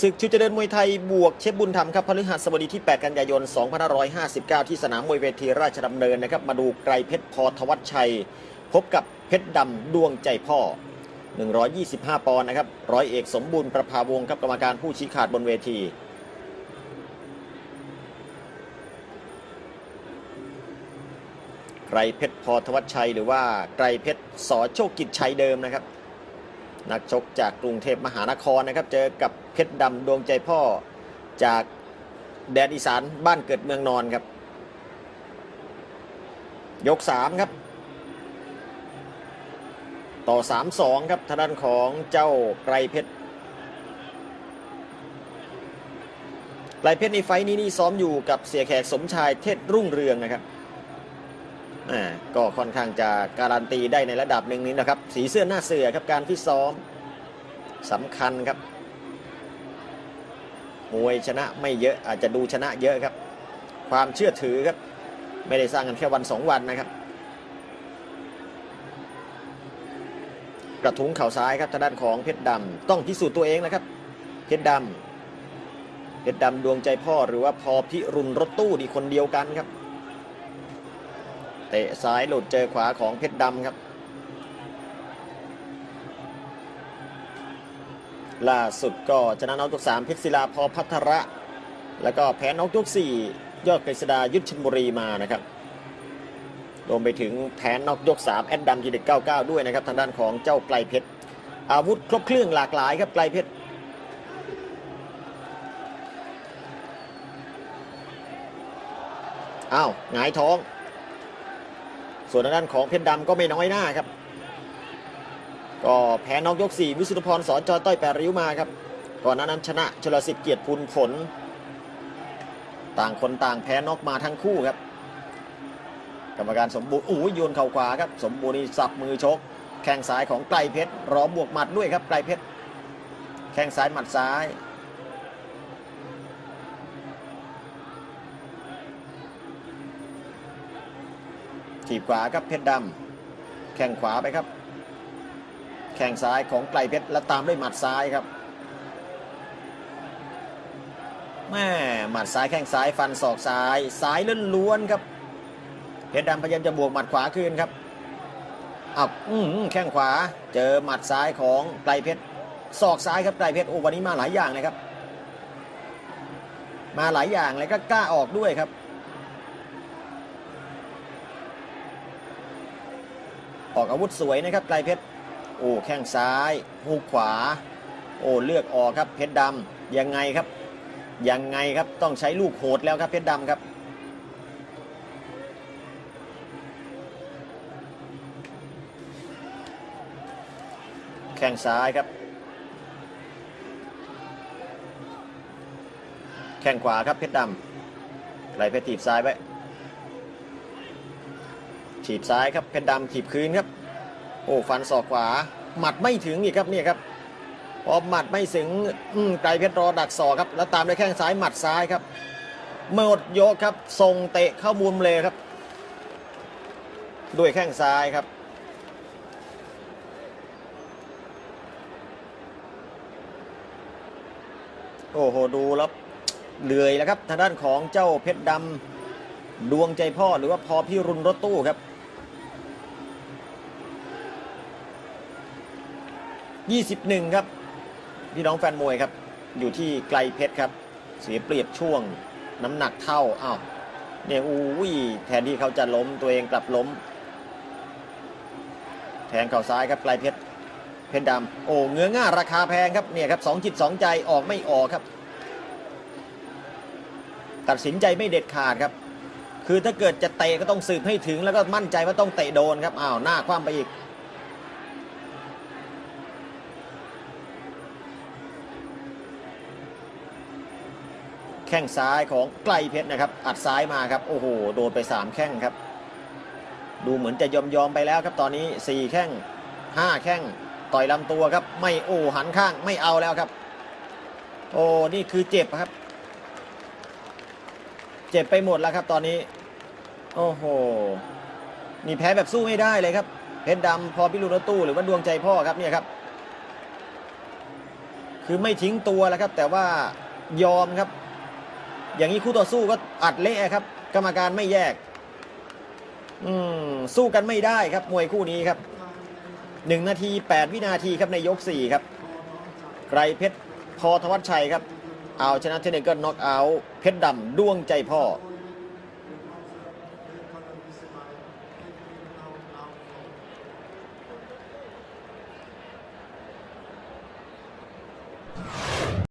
ศึกชูเจริญมวยไทยบวกเชฟบุญธรรมครับพฤหัสบดีที่ 8 กันยายน 2559 ที่สนามมวยเวทีราชดำเนินนะครับ มาดูไกรเพชรพอทวัชชัย พบกับเพชรดำดวงใจพ่อ 125 ปอนด์นะครับ ร้อยเอกสมบูรณ์ประภาวงครับกรรมการผู้ชี้ขาดบนเวทีไกรเพชรพอทวัชชัย หรือว่าไกรเพชรสอโชคกิจชัยเดิมนะครับ นักชกจากกรุงเทพมหานครนะครับ เจอกับเพชรดำดวงใจพ่อจากแดนอีสานบ้านเกิดเมืองนอนครับ ยก 3 ครับ ต่อ 3-2 ครับทางด้านของเจ้าไกรเพชรไกรเพชรในไฟท์นี้นี่ซ้อมอยู่กับเสียแขกสมชายเทศรุ่งเรืองนะครับ ก็ค่อนข้างจะการันตีได้ในระดับหนึ่งนี้นะครับ สีเสื้อหน้าเสือครับการฟิตซ้อมสำคัญครับมวยชนะไม่เยอะอาจจะดูชนะเยอะครับ ความเชื่อถือครับ ไม่ได้สร้างกันแค่วันสองวันนะครับ กระทุ้งเข่าซ้ายครับทางด้านของเพชรดำต้องพิสูจน์ตัวเองนะครับ เพชรดำเพชรดำดวงใจพ่อหรือว่าพอพิรุณรถตู้ดีคนเดียวกันครับ เตะซ้ายหลุดเจอขวาของเพชรดำครับ ล่าสุดก็ชนะน็อกยกสามเพชรศิลาพอพัทระ แล้วก็แพ้น็อกยกสี่ยอดกฤษดายุทธชนบุรีมานะครับรวมไปถึงแพ้น็อกยกสามแอดดัมทีเด็ด99 ด้วยนะครับ ทางด้านของเจ้าไกลเพชร อาวุธครบเครื่องหลากหลายครับไกลเพชร อ้าวหงายท้อง ส่วนทางด้านของเพชรดำก็ไม่น้อยหน้าครับ ก็แพ้นอกยก 4 วิสุทธพรสอนจอต้อยแปริ้วมาครับ ก่อนหน้านั้นชนะชลสิทธิ์เกียรติพุนผล ต่างคนต่างแพ้นอกมาทั้งคู่ครับ กรรมการสมบูรณ์อู้ยโยนเข่าขวาครับ สมบูรณ์นี่สับมือชก แข้งซ้ายของไกลเพชรรอบวกหมัดด้วยครับไกลเพชรแข้งซ้ายหมัดซ้าย ถีบขวาครับเพชรดำแข้งขวาไปครับ แข้งซ้ายของไกลเพชรแล้วตามด้วยหมัดซ้ายครับแม่หมัดซ้ายแข้งซ้ายฟันศอกซ้ายซ้ายล้วนครับเพชรดำพยายามจะบวกหมัดขวาคืนครับอับอือหือแข้งขวาเจอหมัดซ้ายของไกลเพชรศอกซ้ายครับไกลเพชรโอ้วันนี้มาหลายอย่างเลยครับ มาหลายอย่างเลยก็กล้าออกด้วยครับ ออกอาวุธสวยนะครับไกลเพชรโอ้แข้งซ้ายหูกขวา โอ้เลือกออกครับเพชรดำยังไงครับยังไงครับต้องใช้ลูกโหดแล้วครับเพชรดำครับแข้งซ้ายครับ แข้งขวาครับเพชรดำไกลเพชรถีบซ้ายไว้ ถีบซ้ายครับเพชรดำถีบคืนครับ โอ้ฟันศอกขวา หมัดไม่ถึงอีกครับเนี่ยครับพอหมัดไม่ถึงไกลเพชรรอดักศอกครับ แล้วตามด้วยแข้งซ้ายหมัดซ้ายครับหมดยกครับทรงเตะเข้ามุมเลยครับ ด้วยแข้งซ้ายครับโอ้โหดูแล้วเหลื่อยแล้วครับทางด้านของเจ้าเพชรดำดวงใจพ่อหรือว่าพอพี่รุนรถตู้ครับ 21 ครับ พี่น้องแฟนมวยครับ อยู่ที่ไกลเพชรครับ เสียเปรียบช่วง น้ำหนักเท่าอ้าวเนี่ยอู้ยแทนที่เขาจะล้มตัวเองกลับล้ม แทงเข่าซ้ายครับไกลเพชรเพชรดำโอ้เงื้อง่าราคาแพงครับเนี่ยครับสองจิตสองใจออกไม่ออกครับ ตัดสินใจไม่เด็ดขาดครับ คือถ้าเกิดจะเตะก็ต้องสืบให้ถึงแล้วก็มั่นใจว่าต้องเตะโดนครับอ้าวหน้าคว่ำไปอีก ข้งซ้ายของไกลเพชรนะครับ อัดซ้ายมาครับโอ้โหโดนไป 3 แข้งครับ ดูเหมือนจะยอมยอมไปแล้วครับตอนนี้ 4 แข้ง 5 แข้งต่อยลำตัวครับ ไม่โอ้หันข้างไม่เอาแล้วครับ โอ้นี่คือเจ็บครับ เจ็บไปหมดแล้วครับตอนนี้ โอ้โหนี่แพ้แบบสู้ไม่ได้เลยครับเพชรดำพอพิรุณตู้หรือว่าดวงใจพ่อครับเนี่ยครับ คือไม่ทิ้งตัวแล้วครับ แต่ว่ายอมครับ อย่างนี้คู่ต่อสู้ก็อัดเละครับ กรรมการไม่แยก อืมสู้กันไม่ได้ครับ มวยคู่นี้ครับหนึ่งนาทีแปดวินาทีครับในยกสี่ครับไกรเพชรพอธวัชชัยครับ เอาชนะเทนเนอร์เกิลน็อกเอาท์เพชรดำดวงใจพ่อ